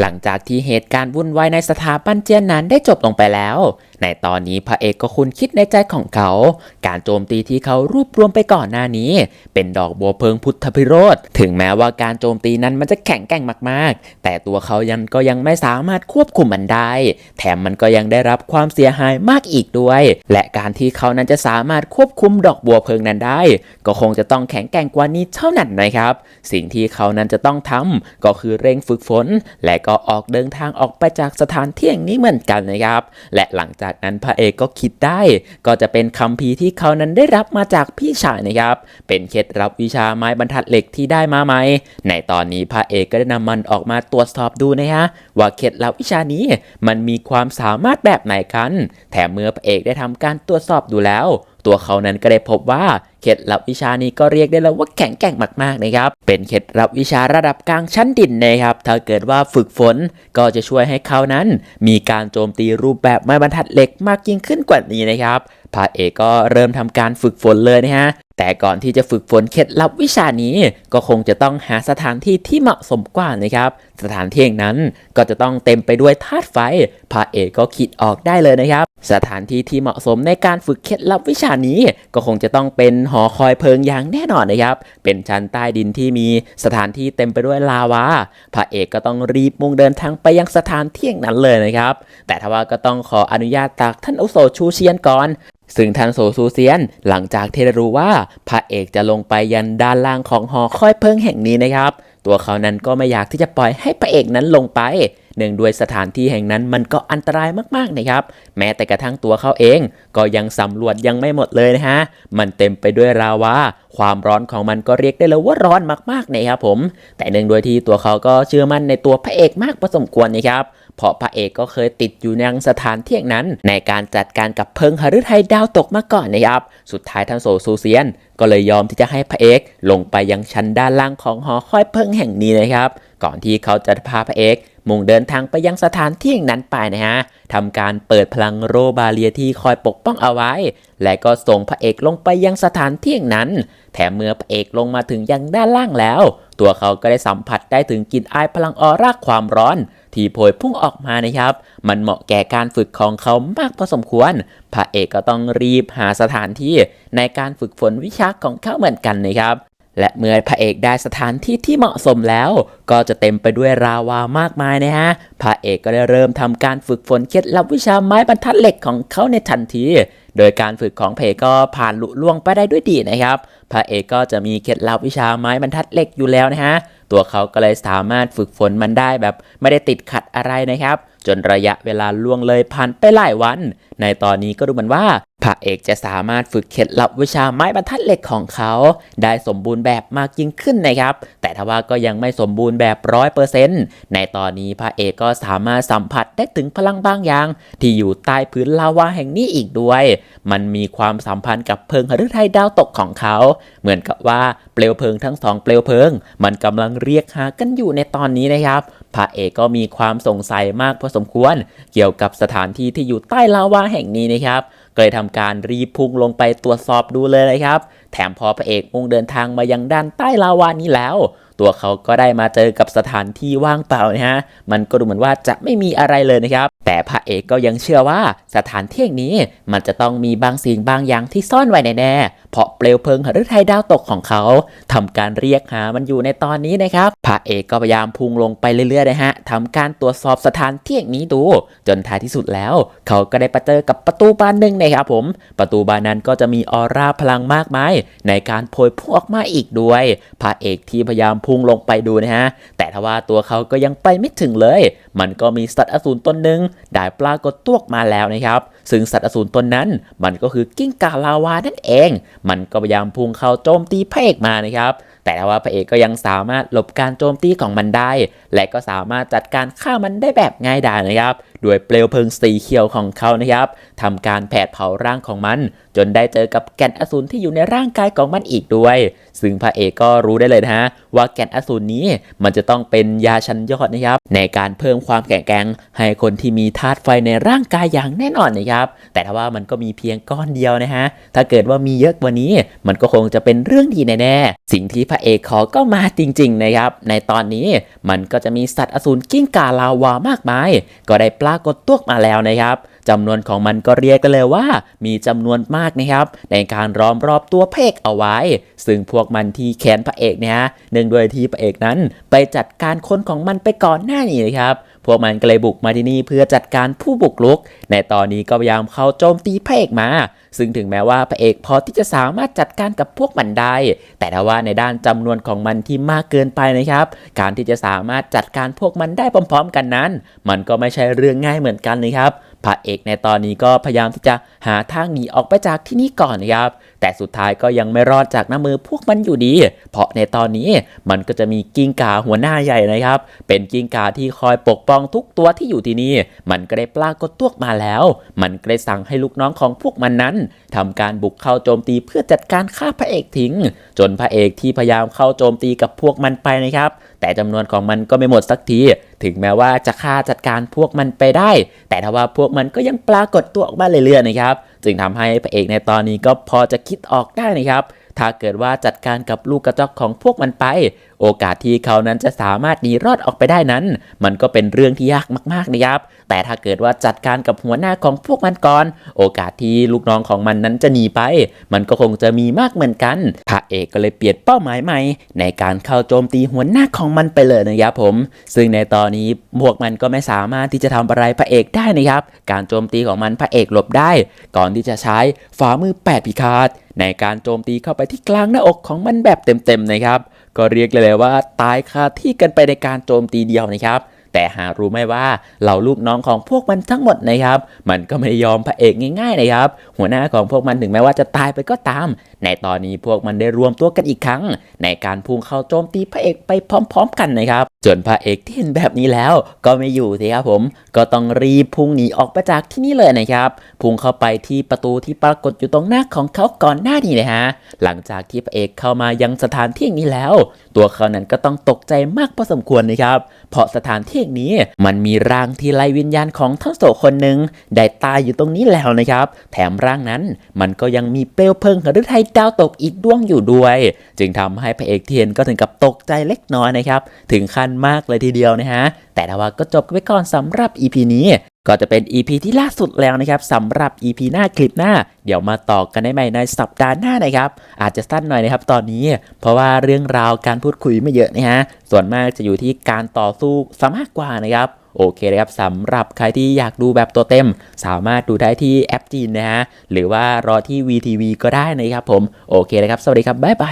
หลังจากที่เหตุการณ์วุ่นวายในสถาบันเจียนนั้นได้จบลงไปแล้ว ในตอนนี้พระเอกก็คุณคิดในใจของเขา การโจมตีที่เขารวบรวมไปก่อนหน้านี้ เป็นดอกบัวเพลิงพุทธพิโรธถึงแม้ว่าการโจมตีนั้นมันจะแข็งแกร่งมากๆ แต่ตัวเขายังก็ยังไม่สามารถควบคุมมันได้ แถมมันก็ยังได้รับความเสียหายมากอีกด้วย และการที่เขานั้นจะสามารถควบคุมดอกบัวเพลิงนั้นได้ ก็คงจะต้องแข็งแกร่งกว่านี้เท่านั้นนะครับ สิ่งที่เขานั้นจะต้องทำก็คือเร่งฝึกฝน และก็ออกเดินทางออกไปจากสถานที่แห่งนี้เหมือนกันนะครับ และหลังจากากนั้นพระเอกก็คิดได้ ก็จะเป็นคำพีที่เขานั้นได้รับมาจากพี่ชายนะครับ เป็นเคล็ดลับวิชาไม้บรรทัดเหล็กที่ได้มาไหม ในตอนนี้พระเอกก็ได้นำมันออกมาตรวจสอบดูนะฮะว่าเคล็ดลับวิชานี้มันมีความสามารถแบบไหนกัน แถมเมื่อพระเอกได้ทำการตรวจสอบดูแล้ว ตัวเขานั้นก็ได้พบว่าเคล็ดลับวิชานี้ก็เรียกได้แล้วว่าแข็งแกร่งมากๆนะครับ เป็นเคล็ดลับวิชาระดับกลางชั้นดินนะครับ ถ้าเกิดว่าฝึกฝนก็จะช่วยให้เขานั้น มีการโจมตีรูปแบบไม้บรรทัดเหล็กมากยิ่งขึ้นกว่านี้นะครับพระเอกก็เริ่มทำการฝึกฝนเลยนะฮะแต่ก่อนที่จะฝึกฝนเคล็ดลับวิชานี้ ก็คงจะต้องหาสถานที่ที่เหมาะสมกว่านะครับ สถานที่นั้นก็จะต้องเต็มไปด้วยธาตุไฟพระเอกก็คิดออกได้เลยนะครับ สถานที่ที่เหมาะสมในการฝึกเคล็ดลับวิชานี้ ก็คงจะต้องเป็นหอคอยเพลิงอย่างแน่นอนนะครับ เป็นชั้นใต้ดินที่มีสถานที่เต็มไปด้วยลาวา พระเอกก็ต้องรีบมุ่งเดินทางไปยังสถานที่ยงนั้นเลยนะครับ แต่ทว่าก็ต้องขออนุญาตจากท่านอุโสชูเชียนก่อนซึ่งท่านโซซูเซียนหลังจากที่ได้รู้ว่าพระเอกจะลงไปยันด้านล่างของหอคอยเพิงแห่งนี้นะครับ ตัวเขานั้นก็ไม่อยากที่จะปล่อยให้พระเอกนั้นลงไปเนื่องด้วยสถานที่แห่งนั้นมันก็อันตรายมากๆนะครับ แม้แต่กระทั่งตัวเขาเอง ก็ยังสำรวจยังไม่หมดเลยนะฮะ มันเต็มไปด้วยราวาความร้อนของมันก็เรียกได้เลยว่าร้อนมากๆนะครับผม แต่เนื่องด้วยที่ตัวเขาก็เชื่อมั่นในตัวพระเอกมากพอสมควรนะครับเพราะพระเอกก็เคยติดอยู่ในสถานที่แห่งนั้น ในการจัดการกับเพิงหฤทัยดาวตกมาก่อนนะครับ สุดท้ายท่านโซซูเซียน ก็เลยยอมที่จะให้พระเอกลงไปยังชั้นด้านล่างของหอคอยเพิงแห่งนี้นะครับ ก่อนที่เขาจะพาพระเอกมุ่งเดินทางไปยังสถานที่แห่งนั้นไปนะฮะทำการเปิดพลังโรบาเลียที่คอยปกป้องเอาไว้ และก็ส่งพระเอกลงไปยังสถานที่แห่งนั้น แถมเมื่อพระเอกลงมาถึงยังด้านล่างแล้ว ตัวเขาก็ได้สัมผัสได้ถึงกลิ่นอายพลังออร่าความร้อน ที่โผยพุ่งออกมานะครับ มันเหมาะแก่การฝึกของเขามากพอสมควร พระเอกก็ต้องรีบหาสถานที่ในการฝึกฝนวิชาของเขาเหมือนกันนะครับ และเมื่อพระเอกได้สถานที่ที่เหมาะสมแล้ว ก็จะเต็มไปด้วยราวามากมายนะฮะ พระเอกก็ได้เริ่มทำการฝึกฝนเคล็ดลับวิชาไม้บรรทัดเหล็กของเขาในทันที โดยการฝึกของพระเอกก็ผ่านลุล่วงไปได้ด้วยดีนะครับ พระเอกก็จะมีเคล็ดลับวิชาไม้บรรทัดเหล็กอยู่แล้วนะฮะ ตัวเขาก็เลยสามารถฝึกฝนมันได้แบบไม่ได้ติดขัดอะไรนะครับ จนระยะเวลาล่วงเลยผ่านไปหลายวัน ในตอนนี้ก็ดูเหมือนว่า พระเอกจะสามารถฝึกเคล็ดลับวิชาไม้บรรทัดเหล็กของเขา ได้สมบูรณ์แบบมากยิ่งขึ้นนะครับ แต่ทว่าก็ยังไม่สมบูรณ์แบบร้อยเปอร์เซ็นต์ในตอนนี้พระเอกก็สามารถสัมผัสได้ถึงพลังบางอย่าง ที่อยู่ใต้พื้นลาวาแห่งนี้อีกด้วย มันมีความสัมพันธ์กับเพลิงหฤทัยดาวตกของเขา เหมือนกับว่าเปลวเพลิงทั้งสองเปลวเพลิง มันกำลังเรียกหากันอยู่ในตอนนี้นะครับพระเอกก็มีความสงสัยมากพอสมควร เกี่ยวกับสถานที่ที่อยู่ใต้ลาวาแห่งนี้นะครับ ก็เลยทำการรีพุ่งลงไปตรวจสอบดูเลยนะครับ แถมพอพระเอกมุ่งเดินทางมายังด้านใต้ลาวานี้แล้ว ตัวเขาก็ได้มาเจอกับสถานที่ว่างเปล่านะฮะ มันก็ดูเหมือนว่าจะไม่มีอะไรเลยนะครับ แต่พระเอกก็ยังเชื่อว่าสถานที่นี้มันจะต้องมีบางสิ่งบางอย่างที่ซ่อนไว้แน่ๆ เพราะเปลวเพลิงหฤทัยดาวตกของเขาทำการเรียกหามันอยู่ในตอนนี้นะครับ พระเอกก็พยายามพุ่งลงไปเรื่อยๆนะฮะทำการตรวจสอบสถานที่แห่งนี้ดู จนท้ายที่สุดแล้ว เขาก็ได้ไปเจอกับประตูบานหนึ่งนะครับผม ประตูบานนั้นก็จะมีออร่าพลังมากมายในการโพยพุ่งออกมาอีกด้วย พระเอกที่พยายามพพุ่งลงไปดูนะฮะ แต่ทว่าตัวเขาก็ยังไปไม่ถึงเลย มันก็มีสัตว์อสูรตนหนึ่งได้ปรากฏตัวออกมาแล้วนะครับ ซึ่งสัตว์อสูรตนนั้น มันก็คือกิ้งก่าลาวานั่นเอง มันก็พยายามพุ่งเข้าโจมตีพระเอกมานะครับแต่ว่าพระเอกก็ยังสามารถหลบการโจมตีของมันได้ และก็สามารถจัดการฆ่ามันได้แบบง่ายดายนะครับ ด้วยเปลวเพลิงสีเขียวของเขานะครับทำการแผดเผาร่างของมัน จนได้เจอกับแก่นอสูรที่อยู่ในร่างกายของมันอีกด้วย ซึ่งพระเอกก็รู้ได้เลยนะฮะว่าแก่นอสูรนี้มันจะต้องเป็นยาชั้นยอดนะครับในการเพิ่มความแข็งแกร่งให้คนที่มีธาตุไฟในร่างกายอย่างแน่นอนนะครับแต่ถ้าว่ามันก็มีเพียงก้อนเดียวนะฮะถ้าเกิดว่ามีเยอะกว่านี้ มันก็คงจะเป็นเรื่องดีแน่ๆสิ่งที่พระเอกขอก็มาจริง ๆนะครับ ในตอนนี้มันก็จะมีสัตว์อสูรกิ้งก่าลาวามากมาย ก็ได้ปลารากฏตัวมาแล้วนะครับจำนวนของมันก็เรียกกันเลยว่า มีจำนวนมากนะครับ ในการล้อมรอบตัวพระเอกเอาไว้ ซึ่งพวกมันที่แขนพระเอกเนี่ยเนื่องด้วยที่พระเอกนั้น ไปจัดการคนของมันไปก่อนหน้านี้นะครับพวกมันก็เลยบุกมาที่นี่เพื่อจัดการผู้บุกรุก ในตอนนี้ก็พยายามเข้าโจมตีพระเอกมาซึ่งถึงแม้ว่าพระเอกพอที่จะสามารถจัดการกับพวกมันได้ แต่ถ้าว่าในด้านจำนวนของมันที่มากเกินไปนะครับ การที่จะสามารถจัดการพวกมันได้พร้อม ๆ กันนั้น มันก็ไม่ใช่เรื่องง่ายเหมือนกันนะครับพระเอกในตอนนี้ก็พยายามที่จะหาทางหนีออกไปจากที่นี่ก่อนนะครับ แต่สุดท้ายก็ยังไม่รอดจากน้ำมือพวกมันอยู่ดี เพราะในตอนนี้มันก็จะมีกิ้งกาหัวหน้าใหญ่นะครับ เป็นกิ้งกาที่คอยปกป้องทุกตัวที่อยู่ที่นี่ มันก็ได้ปรากฏตัวมาแล้ว มันก็ได้สั่งให้ลูกน้องของพวกมันนั้นทำการบุกเข้าโจมตีเพื่อจัดการฆ่าพระเอกทิ้ง จนพระเอกที่พยายามเข้าโจมตีกับพวกมันไปนะครับ แต่จำนวนของมันก็ไม่หมดสักที ถึงแม้ว่าจะฆ่าจัดการพวกมันไปได้ แต่ถ้าว่าพวกมันก็ยังปรากฏตัวออกมาเรื่อยๆนะครับ จึงทำให้พระเอกในตอนนี้ก็พอจะคิดออกได้นะครับ ถ้าเกิดว่าจัดการกับลูกกระจอกของพวกมันไป โอกาสที่เขานั้นจะสามารถหนีรอดออกไปได้นั้น มันก็เป็นเรื่องที่ยากมากๆนะครับ แต่ถ้าเกิดว่าจัดการกับหัวหน้าของพวกมันก่อน โอกาสที่ลูกน้องของมันนั้นจะหนีไป มันก็คงจะมีมากเหมือนกันพระเอกก็เลยเปลี่ยนเป้าหมายใหม่ ในการเข้าโจมตีหัวหน้าของมันไปเลยนะครับผม ซึ่งในตอนนี้พวกมันก็ไม่สามารถที่จะทำอะไรพระเอกได้นะครับ การโจมตีของมันพระเอกหลบได้ ก่อนที่จะใช้ฝ่ามือแปดพิฆาต ในการโจมตีเข้าไปที่กลางหน้าอกของมันแบบเต็มๆนะครับ ก็เรียกเลยว่าตายคาที่กันไปในการโจมตีเดียวนะครับแต่หารู้ไหมว่าเหล่าลูกน้องของพวกมันทั้งหมดนะครับ มันก็ไม่ยอมพระเอกง่ายๆนะครับ หัวหน้าของพวกมันถึงแม้ว่าจะตายไปก็ตาม ในตอนนี้พวกมันได้รวมตัวกันอีกครั้ง ในการพุ่งเข้าโจมตีพระเอกไปพร้อม ๆ กันนะครับ จนพระเอกที่เห็นแบบนี้แล้ว ก็ไม่อยู่สิครับผม ก็ต้องรีบพุ่งหนีออกไปจากที่นี่เลยนะครับ พุ่งเข้าไปที่ประตูที่ปรากฏอยู่ตรงหน้าของเขาก่อนหน้านี้เลยฮะ หลังจากที่พระเอกเข้ามายังสถานที่นี้แล้ว ตัวเขานั้นก็ต้องตกใจมากพอสมควรนะครับ เพราะสถานที่นี้มันมีร่างที่ไล่วิญญาณของทั้งโสคนหนึ่งได้ตายอยู่ตรงนี้แล้วนะครับ แถมร่างนั้นมันก็ยังมีเปลวเพลิงหฤทัยดาวตกอีกดวงอยู่ด้วย จึงทำให้พระเอกเทียนก็ถึงกับตกใจเล็กน้อยนะครับ ถึงขั้นมากเลยทีเดียวนะฮะ แต่ว่าก็จบไปก่อนสำหรับ EP นี้ ก็จะเป็น EP ที่ล่าสุดแล้วนะครับสำหรับ EP หน้าคลิปหน้า เดี๋ยวมาต่อกันได้ใหม่ในสัปดาห์หน้านะครับ อาจจะสั้นหน่อยนะครับตอนนี้ เพราะว่าเรื่องราวการพูดคุยไม่เยอะนะฮะ ส่วนมากจะอยู่ที่การต่อสู้ซะมากกว่านะครับโอเคนะครับสำหรับใครที่อยากดูแบบตัวเต็ม สามารถดูได้ที่แอปจีนนะฮะ หรือว่ารอที่ VTV ก็ได้นะครับผม โอเคนะครับ สวัสดีครับ บ๊ายบาย